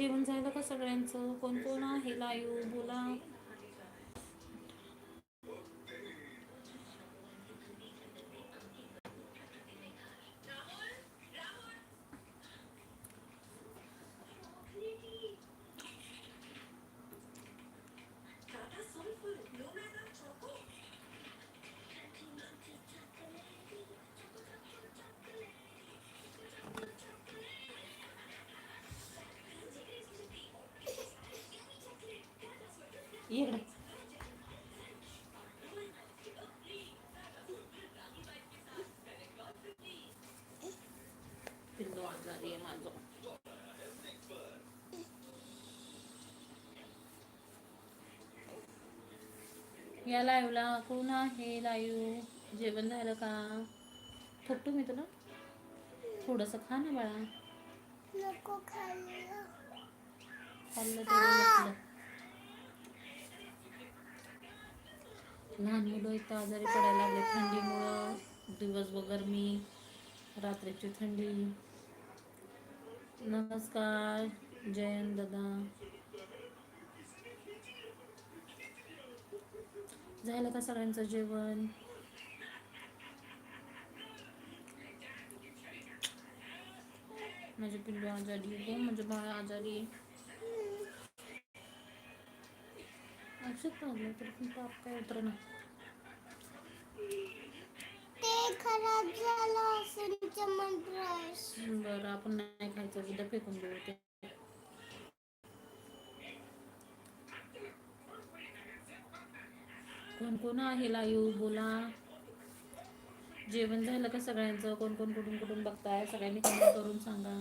जेवण झालं का सगळ्यांचं? कोण कोण आहे? लाईव्ह बोला. इकडे पिल्लू आजारी आहे माझं. या लाईव्हला कोण आहे लाईव्ह जेवण झालं का? थोपटू मी तुला. थोडंसं खा ना बाळा. खाल्लं लहान मुलं इथं आजारी पडायला लागले. थंडीमुळं दिवसभर गरमी रात्रीची थंडी. नमस्कार. जयंत दादा. झालं का सगळ्यांचं जेवण? माझे पिल्लू आजारी आहे. म्हणजे बाळ आजारी आहे. औषध लागलं तर पण ताप काय उतर ना ते खराब झालं असेल चमन ब्रश बरं आपण नाही खायचं उद्या फेकून देऊ ते कोण कोण आहे लाईव्ह बोला जेवण झालं का सगळ्यांचं? कोण कोण कुठून कुठून बघताय? सगळ्यांनी कमेंट करून सांगा.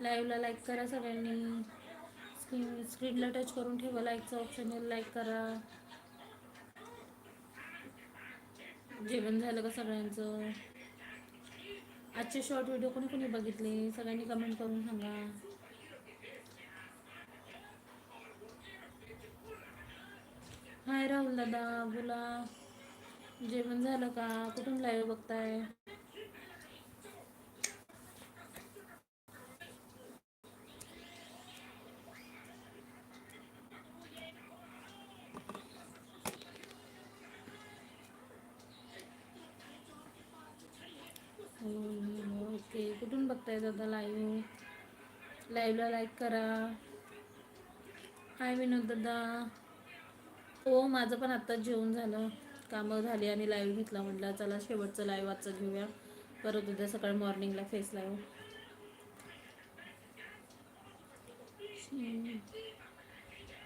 लाईव्हला लाईक करा सगळ्यांनी. स्क्रीन स्क्रीनला टच करून ठेवा लाईकचं ऑप्शन येईल लाईक करा. जेवण झालं का सगळ्यांचं? आजचे शॉर्ट व्हिडिओ कोणी कोणी बघितले? सगळ्यांनी कमेंट करून सांगा. हाय राहुल दादा बोला. जेवण झालं का? कुठून लाईव्ह बघताय हम्म, ओके कुठून बघताय दादा लाईव्ह लाईव्हला लाईक करा. हाय विनोद दादा. हो माझं पण आत्ताच जेवण झालं. कामं झाली आणि लाईव्ह घेतला म्हटलं. चला शेवटचं लाईव्ह आजचं घेऊया. परत उद्या सकाळी मॉर्निंगला face live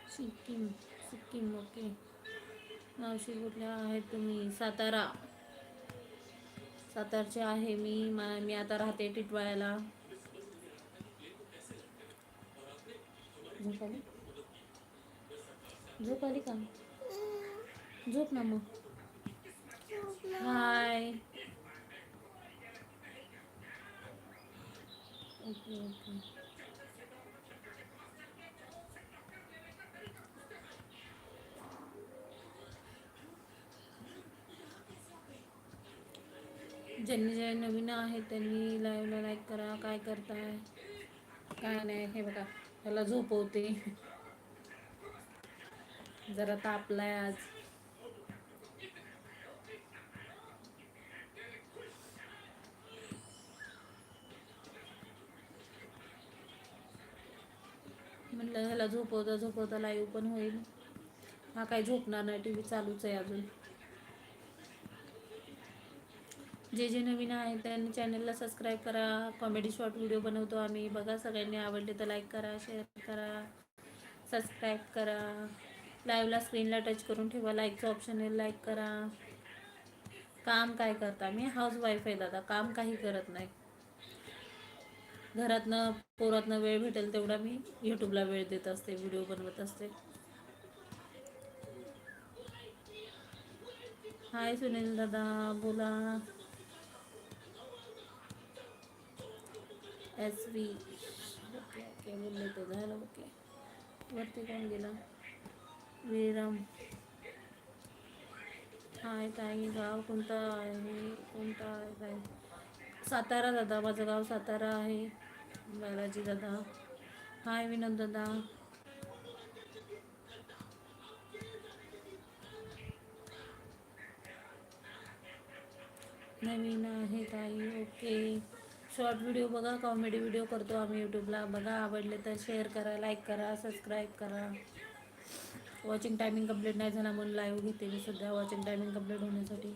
Sikkim. Sikkim okay मावशी कुठल्या आहेत तुम्ही? सातारा. सातारचे आहे मी मा- मी आता राहते टिटवाळ्याला. झोप आली? झोप आली का? झोप ना मग. हाय. Okay okay. ज्यांनी जे नवीन आहेत त्यांनी लाईव्हला लाईक करा. काय करताय? काय नाही हे बघा. त्याला झोपवते. जरा तापलाय आज. म्हणलं ह्याला झोपवता झोपवता लाईव्ह पण होईल. हा काही झोपणार नाही टी व्ही चालूच आहे अजून. जे जे नवीन आहे त्यांनी चॅनलला सबस्क्राईब करा. कॉमेडी शॉर्ट व्हिडिओ बनवतो आम्ही. बघा सगळ्यांनी आवडले तर लाईक करा शेअर करा सबस्क्राईब करा. लाईव्हला स्क्रीनला टच करून ठेवा. लाईकचं ऑप्शन आहे लाईक करा. काम काय करता? मी हाऊस वाईफ आहे दादा. काम काही करत नाही. घरातनं पोरातनं वेळ भेटेल तेवढा मी यूट्यूबला वेळ देत असते व्हिडिओ बनवत असते. हाय सुनील दादा. बोला. एस ओके बोलले तो झालं ओके वरती कोण गेला? विराम। हाय गाव कोणतं आहे कोणतं आहे ताई सातारा दादा, माझं गाव सातारा आहे, बालाजी दादा। हाय विनोद दादा। नवीन आहे ताई, ओके। शॉर्ट व्हिडिओ बघा कॉमेडी व्हिडिओ करतो आम्ही यूट्यूबला बघा आवडले तर शेअर करा लाईक करा सबस्क्राईब करा. वॉचिंग टायमिंग कंप्लीट नाही झाला म्हणून लाईव्ह घेते मी सध्या वॉचिंग टायमिंग कंप्लीट होण्यासाठी.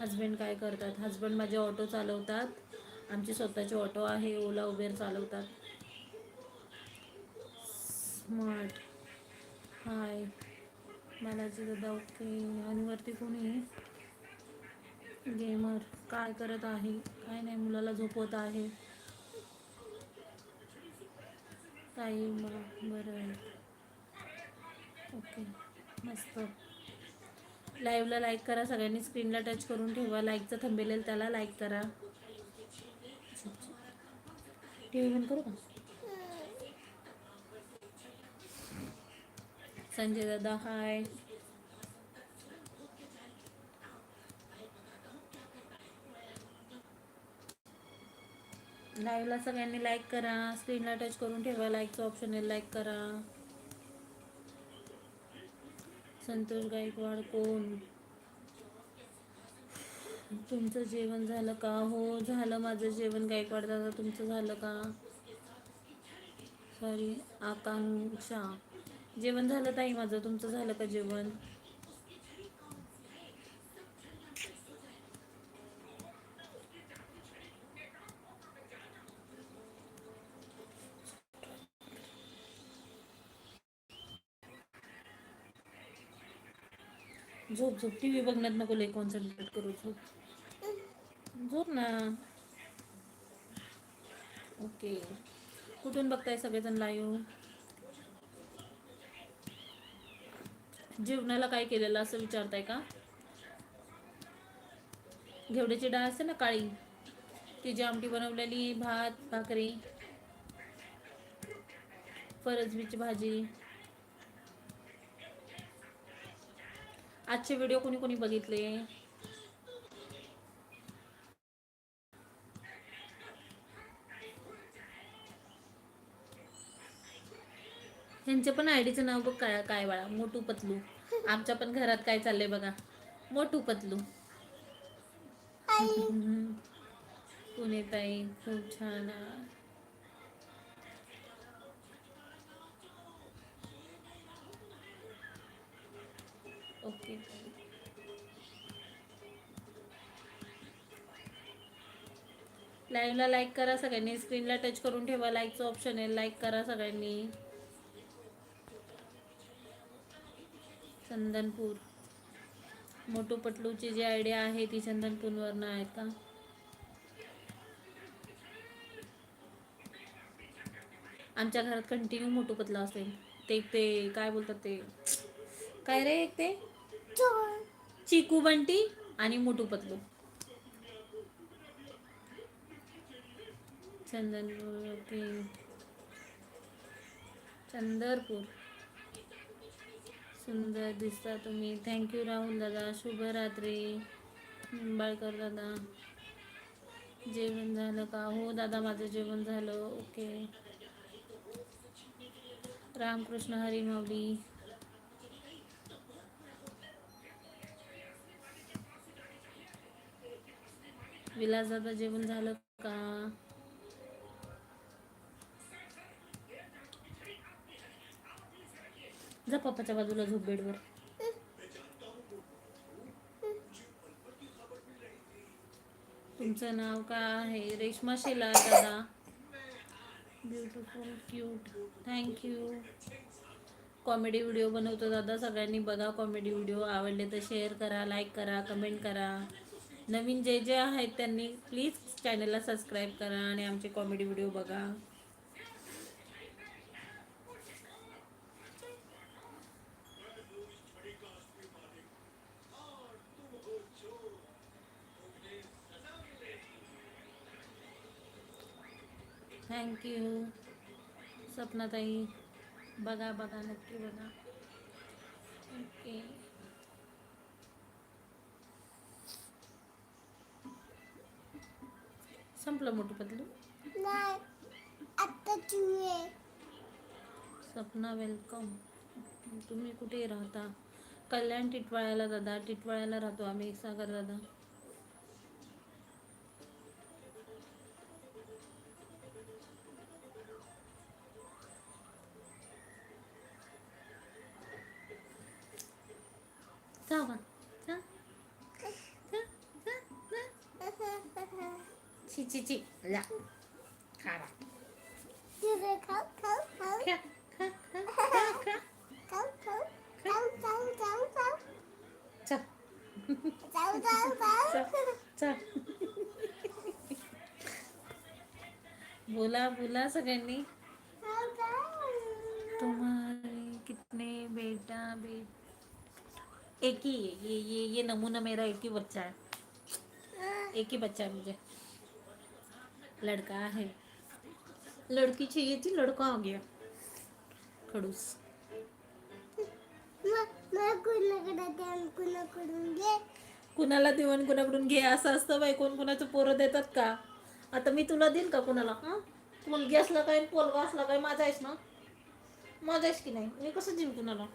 हजबंड काय करतात? हजबंड माझे ऑटो चालवतात. आमची स्वतःची ऑटो आहे ओला उबेर चालवतात. स्मार्ट हाय बालाजी दादा ओके आणि वरती कोणी आहे? गेमर काय करत आहे काय नाही मुलाला झोपवत आहे. ताई मला बरं आहे. ओके मस्त. लाईव्हला लाईक करा सगळ्यांनी स्क्रीनला टच करून ठेवा. लाईकचं थंबेलेल त्याला लाईक करा. टी व्ही बंद करू का? संजय दादा हाय लाईव्हला सगळ्यांनी लाईक करा. स्क्रीनला टच करून ठेवा. लाईकचं ऑप्शन आहे लाईक करा. संतोष गायकवाड कोण? तुमचं जेवण झालं का? हो झालं माझं जेवण. गायकवाड दादा तुमचं झालं का? सॉरी आकांक्षा. जेवण झालं ताई माझं. तुमचं झालं का जेवण? झोप झोप. टी व्ही बघण्यात नको लई कॉन्सन्ट्रेट करू झोप. झोप ना. ओके कुठून बघताय सगळेजण लाईव्ह जेवणाला काय केलेलं असं विचारताय का? घेवड्याची डाळ असते ना काळी तिची आमटी बनवलेली भात भाकरी फरसबीची भाजी. आजचे व्हिडिओ कोणी कोणी बघितले? ह्यांच्या पण आयडीचं नाव बघ काय काय बाळा? मोटू पतलू. आमच्या पण घरात काय चाललंय बघा? मोटू पतलू. पुणे ताई खूप छान. ओके लाईव्हला लाईक करा सगळ्यांनी. स्क्रीनला टच करून ठेवा. लाईकचं ऑप्शन आहे. लाईक करा सगळ्यांनी. चंदनपूर. मोटू पटलूची जी आयडिया आहे ती चंदनपूरवरनं आहे का? आमच्या घरात कंटिन्यू मोटू पतला असेल. ते ते काय बोलतात ते? काय रे एक ते चिकू बंटी आणि मोटू पतलू. चंदनपूर चंदरपूर. सुंदर दिसता तुम्ही. थँक्यू राहुल दादा. शुभरात्री निंबाळकर दादा. जेवण झालं का? हो दादा माझं जेवण झालं. ओके रामकृष्ण हरी माऊली. विलास दादा जेवण झालं का? जा पप्पाच्या बाजूला झोप बेडवर. तुमचं नाव काय आहे? रेश्मा शेला दादा. Beautiful cute thank you comedy video बनवतो दादा. सगळ्यांनी बघा कॉमेडी व्हिडिओ आवडले तर शेअर करा लाईक करा कमेंट करा. नवीन जे जे आहेत त्यांनी प्लीज चॅनलला सबस्क्राईब करा आणि आमचे कॉमेडी व्हिडिओ बघा. थँक्यू सपनाताई बघा बघा नक्की बघा. ओके संपलं मोठं पतलू? सपना वेलकम तुम्ही कुठे राहता? कल्याण टिटवाळ्याला दादा टिटवाळ्याला राहतो आम्ही सागर दादा. बोला बोला सगळ्यांनी. तुम्हारे कितने बेटा बेट एक ही है ये ये ये नमूना मेरा एक ही बच्चा है। एक ही बच्चा है मुझे। लड़का है। लड़की चाहिए थी लड़का आ गया। खड़ूस। कुणाकडून घे कुणाला देऊन कुणाकडून घे असं असतं बाई. कोण कुणाचं पोरं देतात का? आता मी तुला देईन का कुणाला? हां? मुलगी असला काय पोरगा असला काय माझा आहेस ना? माझा आहेस की नाही? मी कसं देईन कुणाला?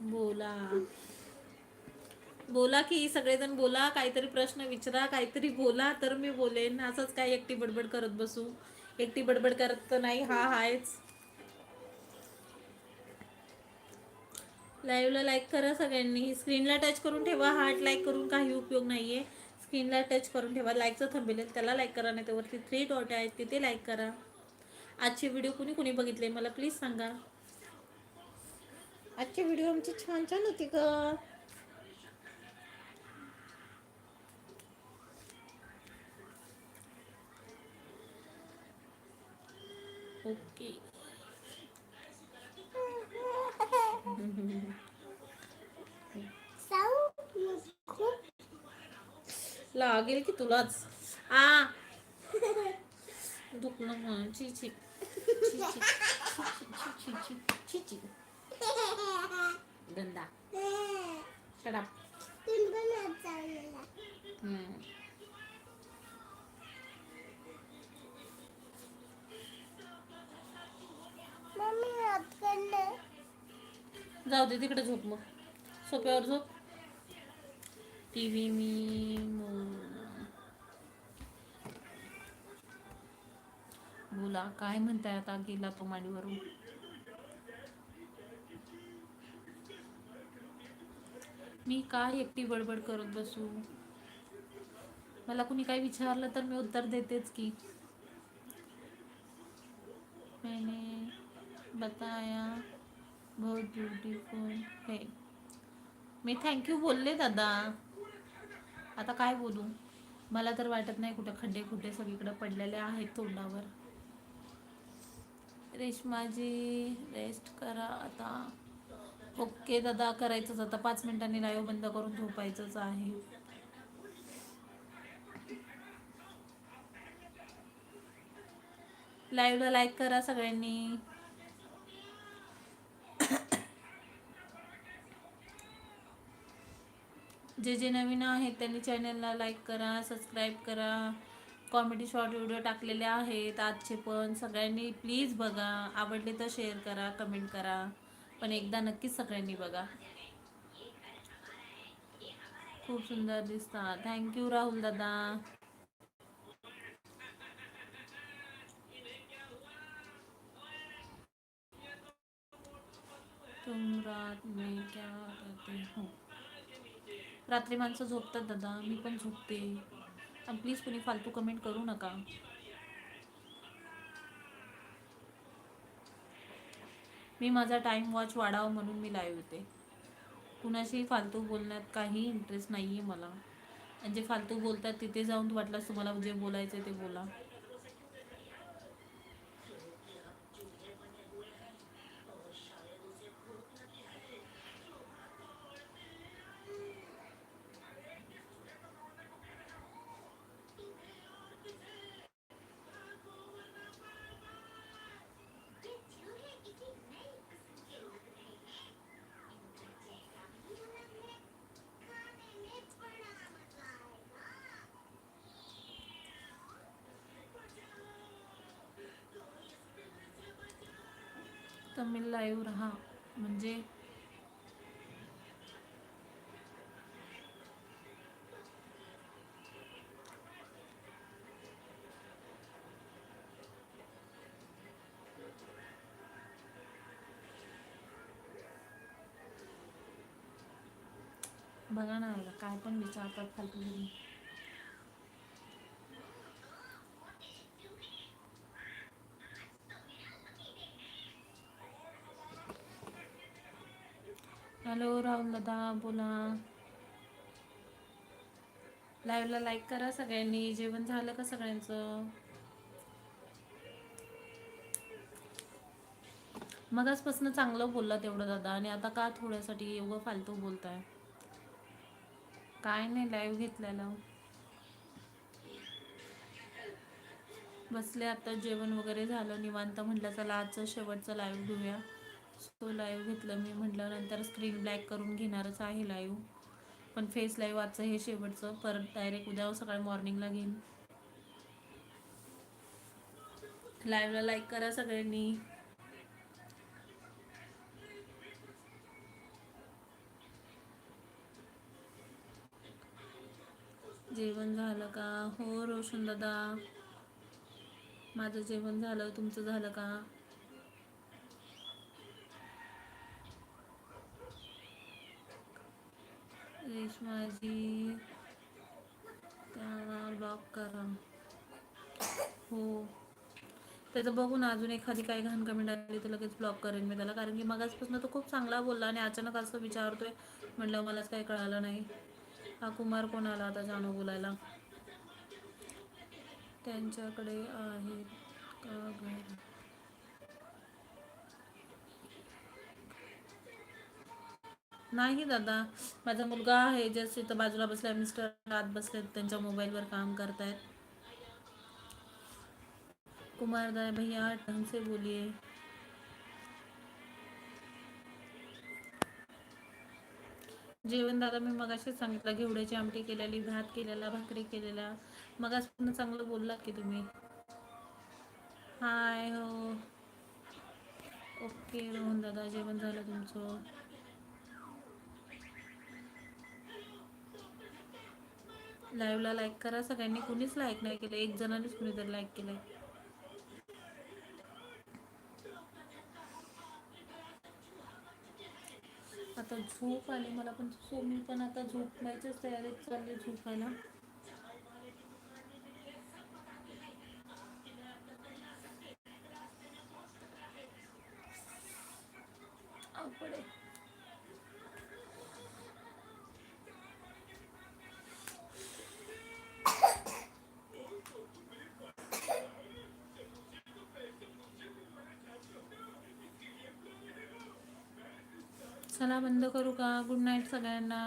बोला. बोला की सगळेजण बोला काहीतरी प्रश्न विचारा काहीतरी बोला तर मी बोलेन. असंच काय एकटी बडबड करत बसू. एकटी बडबड करत तर नाही. हा हायच. लाईव्हला लाईक करा सगळ्यांनी. स्क्रीनला टच करून ठेवा. हार्ट लाईक करून काही उपयोग नाही आहे स्क्रीनला टच करून ठेवा. लाईकचं थांबेल त्याला लाईक करा. नाही त्यावरती थ्री डॉट आहेत तिथे लाईक करा. आजचे व्हिडिओ कुणी कुणी बघितले? मला प्लीज सांगा. आजचे व्हिडिओ आमचे छान छान होते का Oke. lah gil ki tulat. A duk na cici, ah, cici, cici, cici, cici, chi chi ganda. Shut up. Tum bana chal la hmm. जाऊ दे तिकडे झोप मग. सोप्यावर झोप. टी व्ही मी बोला काय म्हणताय आता? गेला तो माडीवरून. मी काय एकटी बडबड करत बसू? मला कुणी काही विचारलं तर मी उत्तर देतेच की. मैंने बताया बहुत ब्युटिफुल. हे. मी थँक्यू बोलले दादा. आता काय बोलू? मला तर वाटत नाही कुठे खड्डे खुड्डे सगळीकडे पडलेले आहेत तोंडावर. रेशमाजी रेस्ट करा आता. ओके दादा करायचंच आता. पाच मिनिटांनी लाईव्ह बंद करून झोपायचंच आहे. लाईव्हला लाईक करा सगळ्यांनी. जे जे नवीन आहेत त्यांनी चॅनलला लाईक करा सबस्क्राईब करा. कॉमेडी शॉर्ट व्हिडिओ टाकलेले आहेत आजचे पण. सगळ्यांनी प्लीज बघा. आवडले तर शेअर करा कमेंट करा. पण एकदा नक्कीच सगळ्यांनी बघा. खूप सुंदर दिसतात थँक्यू राहुल दादा. तुम रात में क्या करते हो? रात्री माणसं झोपतात दादा मी पण झोपते. आणि प्लीज कुणी फालतू कमेंट करू नका. मी माझा टाइम वॉच वाढावा म्हणून मी लाईव्ह होते. कुणाशी फालतू बोलण्यात काही इंटरेस्ट नाही आहे मला. आणि जे फालतू बोलतात तिथे जाऊन वाटल्यास तुम्हाला जे बोलायचं ते बोला. तमिळ लाईव्ह राहा म्हणजे बघा ना मला काय पण विचारतात फालतू हॅलो राहुल दादा बोला. लाईव्हला लाईक करा सगळ्यांनी. जेवण झालं का सगळ्यांचं? मगाचपासून चांगलं बोलला तेवढं दादा आणि आता का थोड्यासाठी एवढं फालतू बोलताय? काय नाही लाईव्ह घेतलेलं. बसले आता जेवण वगैरे झालं निवांत म्हटलं चला आजचं शेवटचं लाईव्ह घेऊया. तो लाईव्ह घेतलं. मी म्हटलं नंतर स्क्रीन ब्लॅक करून घेणारच आहे लाईव्ह पण फेस लाईव्ह आजचं हे शेवटचं. परत डायरेक्ट उद्या सकाळी मॉर्निंगला घेईन. लाईव्हला लाईक करा सगळ्यांनी. जेवण झालं का? हो रोशन दादा. माझं जेवण झालं. तुमचं झालं का? रेशमाजी त्यांना ब्लॉक करा. हो. त्याचं बघून अजून एखादी काही घाण कमेंट आली तर लगेच ब्लॉक करेन मी त्याला. कारण की मगाचपासून तो खूप चांगला बोलला आणि अचानक असं विचारतोय म्हटलं मलाच काही कळालं नाही. हा कुमार कोण आला आता जाणू बोलायला? त्यांच्याकडे आहेत का नाही दादा. माझा मुलगा आहे जस्ट इथं बाजूला बसलाय. मिस्टर आत बसले त्यांच्या मोबाईलवर काम करतायत. कुमार दादा भैया ढंग से बोलिए जेवण दादा मी मगाशीच सांगितलं घेवड्याची आमटी केलेली भात केलेला भाकरी केलेला. मगास पण चांगलं बोलला की तुम्ही. हाय हो. ओके रोहन दादा जेवण झालं तुमचं. लाईव्हला लाईक करा. सगळ्यांनी कुणीच लाईक नाही केलं. एक जणानेच कुणीतरी लाईक केलंय. आता झोप आली. मला पण सो मी पण आता झोपायच्याच तयारीत चालली झोपायला. अवघड चला बंद करू का? गुड नाईट सगळ्यांना.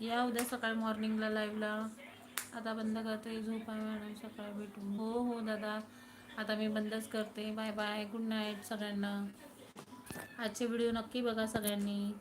या उद्या सकाळी मॉर्निंगला लाईव्हला आता बंद करते. झोपा मॅडम सकाळी भेटू हो हो दादा. आता मी बंदच करते. बाय बाय गुड नाईट सगळ्यांना. आजचे व्हिडिओ नक्की बघा सगळ्यांनी.